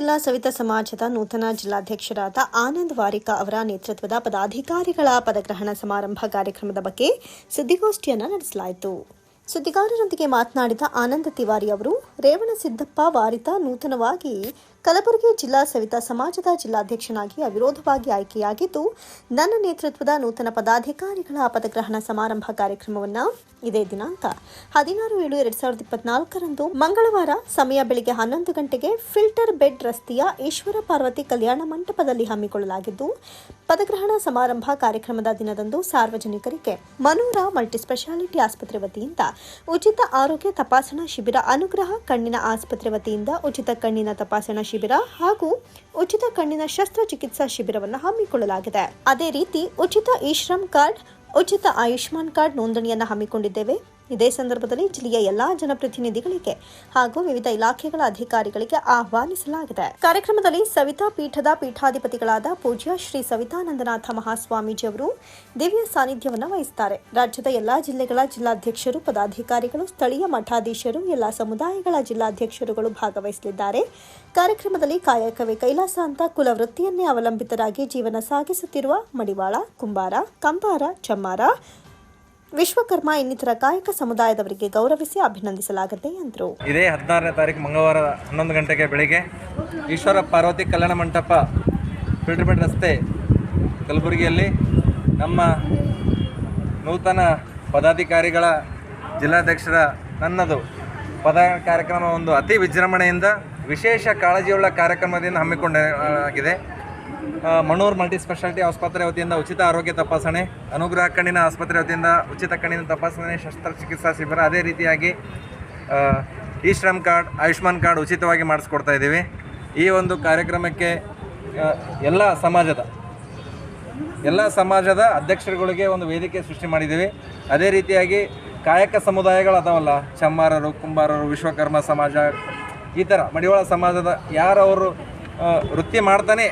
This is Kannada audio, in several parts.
ಜಿಲ್ಲಾ ಸವಿತಾ ಸಮಾಜದ ನೂತನ ಜಿಲ್ಲಾಧ್ಯಕ್ಷರಾದ ಆನಂದ್ ವಾರಿಕಾ ಅವರ ನೇತೃತ್ವದ ಪದಾಧಿಕಾರಿಗಳ ಪದಗ್ರಹಣ ಸಮಾರಂಭ ಕಾರ್ಯಕ್ರಮದ ಬಗ್ಗೆ ಸುದ್ದಿಗೋಷ್ಠಿಯನ್ನು ನಡೆಸಲಾಯಿತು. ಸುದ್ದಿಗಾರರೊಂದಿಗೆ ಮಾತನಾಡಿದ ಆನಂದ ತಿವಾರಿ ಅವರು ರೇವಣಸಿದ್ದಪ್ಪ ವಾರಿತ ನೂತನವಾಗಿ ಕಲಬುರಗಿ ಜಿಲ್ಲಾ ಸವಿತಾ ಸಮಾಜದ ಜಿಲ್ಲಾಧ್ಯಕ್ಷನಾಗಿ ಅವಿರೋಧವಾಗಿ ಆಯ್ಕೆಯಾಗಿದ್ದು, ನನ್ನ ನೇತೃತ್ವದ ನೂತನ ಪದಾಧಿಕಾರಿಗಳ ಪದಗ್ರಹಣ ಸಮಾರಂಭ ಕಾರ್ಯಕ್ರಮವನ್ನು ಇದೇ ದಿನಾಂಕ ಹದಿನಾರು ಏಳು ಎರಡ್ ಸಾವಿರದ ಇಪ್ಪತ್ನಾಲ್ಕರಂದು ಮಂಗಳವಾರ ಸಮಯ ಬೆಳಿಗ್ಗೆ ಹನ್ನೊಂದು ಗಂಟೆಗೆ ಫಿಲ್ಟರ್ ಬೆಡ್ ರಸ್ತೆಯ ಈಶ್ವರ ಪಾರ್ವತಿ ಕಲ್ಯಾಣ ಮಂಟಪದಲ್ಲಿ ಹಮ್ಮಿಕೊಳ್ಳಲಾಗಿದ್ದು, ಪದಗ್ರಹಣ ಸಮಾರಂಭ ಕಾರ್ಯಕ್ರಮದ ದಿನದಂದು ಸಾರ್ವಜನಿಕರಿಗೆ ಮನೂರ ಮಲ್ಟಿಸ್ಪೆಷಾಲಿಟಿ ಆಸ್ಪತ್ರೆ ವತಿಯಿಂದ ಉಚಿತ ಆರೋಗ್ಯ ತಪಾಸಣಾ ಶಿಬಿರ, ಅನುಗ್ರಹ ಕಣ್ಣಿನ ಆಸ್ಪತ್ರೆ ವತಿಯಿಂದ ಉಚಿತ ಕಣ್ಣಿನ ತಪಾಸಣಾ ಶಿಬಿರ ಹಾಗೂ ಉಚಿತ ಕಣ್ಣಿನ ಶಸ್ತ್ರಚಿಕಿತ್ಸಾ ಶಿಬಿರವನ್ನು ಹಮ್ಮಿಕೊಳ್ಳಲಾಗಿದೆ. ಅದೇ ರೀತಿ ಉಚಿತ ಇ ಶ್ರಮ್ ಕಾರ್ಡ್, ಉಚಿತ ಆಯುಷ್ಮಾನ್ ಕಾರ್ಡ್ ನೋಂದಣಿಯನ್ನು ಹಮ್ಮಿಕೊಂಡಿದ್ದೇವೆ. ಇದೇ ಸಂದರ್ಭದಲ್ಲಿ ಜಿಲ್ಲೆಯ ಎಲ್ಲಾ ಜನಪ್ರತಿನಿಧಿಗಳಿಗೆ ಹಾಗೂ ವಿವಿಧ ಇಲಾಖೆಗಳ ಅಧಿಕಾರಿಗಳಿಗೆ ಆಹ್ವಾನಿಸಲಾಗಿದೆ. ಕಾರ್ಯಕ್ರಮದಲ್ಲಿ ಸವಿತಾ ಪೀಠದ ಪೀಠಾಧಿಪತಿಗಳಾದ ಪೂಜ್ಯ ಶ್ರೀ ಸವಿತಾನಂದನಾಥ ಮಹಾಸ್ವಾಮೀಜಿ ಅವರು ದಿವ್ಯ ಸಾನ್ನಿಧ್ಯವನ್ನು ವಹಿಸುತ್ತಾರೆ. ರಾಜ್ಯದ ಎಲ್ಲಾ ಜಿಲ್ಲೆಗಳ ಜಿಲ್ಲಾಧ್ಯಕ್ಷರು, ಪದಾಧಿಕಾರಿಗಳು, ಸ್ಥಳೀಯ ಮಠಾಧೀಶರು, ಎಲ್ಲ ಸಮುದಾಯಗಳ ಜಿಲ್ಲಾಧ್ಯಕ್ಷರುಗಳು ಭಾಗವಹಿಸಲಿದ್ದಾರೆ. ಕಾರ್ಯಕ್ರಮದಲ್ಲಿ ಕಾಯಕವೇ ಕೈಲಾಸ ಅಂತ ಕುಲವೃತ್ತಿಯನ್ನೇ ಅವಲಂಬಿತರಾಗಿ ಜೀವನ ಸಾಗಿಸುತ್ತಿರುವ ಮಡಿವಾಳ, ಕುಂಬಾರ, ಕಂಬಾರ, ಚಮ್ಮಾರ ವಿಶ್ವಕರ್ಮ ಇನ್ನಿತರ ಕಾಯಕ ಸಮುದಾಯದವರಿಗೆ ಗೌರವಿಸಿ ಅಭಿನಂದಿಸಲಾಗಿದೆ ಎಂದರು. ಇದೇ ಹದಿನಾರನೇ ತಾರೀಕು ಮಂಗಳವಾರ ಹನ್ನೊಂದು ಗಂಟೆಗೆ ಬೆಳಿಗ್ಗೆ ಈಶ್ವರ ಪಾರ್ವತಿ ಕಲ್ಯಾಣ ಮಂಟಪ ಫಿಲ್ಟರ್ಮೆಂಟ್ ರಸ್ತೆ ಕಲಬುರಗಿಯಲ್ಲಿ ನಮ್ಮ ನೂತನ ಪದಾಧಿಕಾರಿಗಳ ಜಿಲ್ಲಾಧ್ಯಕ್ಷರ ನನ್ನದು ಪದ ಕಾರ್ಯಕ್ರಮ ಒಂದು ಅತಿ ವಿಜೃಂಭಣೆಯಿಂದ ವಿಶೇಷ ಕಾಳಜಿಯುಳ್ಳ ಕಾರ್ಯಕ್ರಮದಿಂದ ಹಮ್ಮಿಕೊಂಡಾಗಿದೆ ಮಣ್ಣೂರು ಮಲ್ಟಿ ಸ್ಪೆಷಾಲಿಟಿ ಆಸ್ಪತ್ರೆ ವತಿಯಿಂದ ಉಚಿತ ಆರೋಗ್ಯ ತಪಾಸಣೆ, ಅನುಗ್ರಹ ಕಣ್ಣಿನ ಆಸ್ಪತ್ರೆ ವತಿಯಿಂದ ಉಚಿತ ಕಣ್ಣಿನ ತಪಾಸಣೆ ಶಸ್ತ್ರಚಿಕಿತ್ಸಾ ಶಿಬಿರ. ಅದೇ ರೀತಿಯಾಗಿ ಈ ಶ್ರಮ್ ಕಾರ್ಡ್, ಆಯುಷ್ಮಾನ್ ಕಾರ್ಡ್ ಉಚಿತವಾಗಿ ಮಾಡಿಸ್ಕೊಡ್ತಾ ಇದ್ದೀವಿ. ಈ ಒಂದು ಕಾರ್ಯಕ್ರಮಕ್ಕೆ ಎಲ್ಲ ಸಮಾಜದ ಎಲ್ಲ ಸಮಾಜದ ಅಧ್ಯಕ್ಷರುಗಳಿಗೆ ಒಂದು ವೇದಿಕೆ ಸೃಷ್ಟಿ ಮಾಡಿದ್ದೀವಿ. ಅದೇ ರೀತಿಯಾಗಿ ಕಾಯಕ ಸಮುದಾಯಗಳು ಅದಾವಲ್ಲ, ಚಮ್ಮಾರರು, ಕುಂಬಾರರು, ವಿಶ್ವಕರ್ಮ ಸಮಾಜ, ಈ ಥರ ಮಡಿವಾಳ ಸಮಾಜದ ಯಾರು ಅವರು ವೃತ್ತಿ ಮಾಡ್ತಾನೆ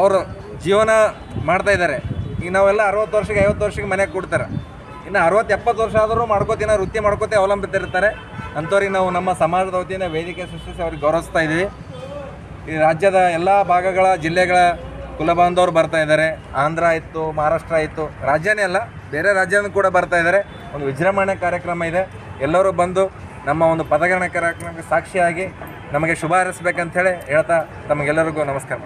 ಅವರು ಜೀವನ ಮಾಡ್ತಾ ಇದ್ದಾರೆ. ಈಗ ನಾವೆಲ್ಲ ಅರವತ್ತು ವರ್ಷಕ್ಕೆ, ಐವತ್ತು ವರ್ಷಕ್ಕೆ ಮನೆಗೆ ಕೊಡ್ತಾರೆ. ಇನ್ನು ಅರವತ್ತು, ಎಪ್ಪತ್ತು ವರ್ಷ ಆದರೂ ಮಾಡ್ಕೋತಿನ, ವೃತ್ತಿ ಮಾಡ್ಕೋತೆ ಅವಲಂಬಿತರಿರ್ತಾರೆ ಅಂಥವ್ರಿಗೆ ನಾವು ನಮ್ಮ ಸಮಾಜದ ವತಿಯಿಂದ ವೇದಿಕೆ ಸೃಷ್ಟಿಸಿ ಅವ್ರಿಗೆ ಗೌರವಿಸ್ತಾ ಇದ್ದೀವಿ. ಈ ರಾಜ್ಯದ ಎಲ್ಲ ಭಾಗಗಳ, ಜಿಲ್ಲೆಗಳ ಕುಲಬಾಂಧವರು ಬರ್ತಾ ಇದ್ದಾರೆ. ಆಂಧ್ರ ಇತ್ತು ಮಹಾರಾಷ್ಟ್ರ ಇತ್ತು ರಾಜ್ಯನೇ ಅಲ್ಲ, ಬೇರೆ ರಾಜ್ಯನೂ ಕೂಡ ಬರ್ತಾ ಇದ್ದಾರೆ. ಒಂದು ವಿಜೃಂಭಣೆ ಕಾರ್ಯಕ್ರಮ ಇದೆ. ಎಲ್ಲರೂ ಬಂದು ನಮ್ಮ ಒಂದು ಪದಗ್ರಹಣ ಕಾರ್ಯಕ್ರಮಕ್ಕೆ ಸಾಕ್ಷಿಯಾಗಿ ನಮಗೆ ಶುಭ ಹಾರೈಸ್ಬೇಕಂತ ಹೇಳಿ ಹೇಳ್ತಾ ತಮಗೆಲ್ಲರಿಗೂ ನಮಸ್ಕಾರ.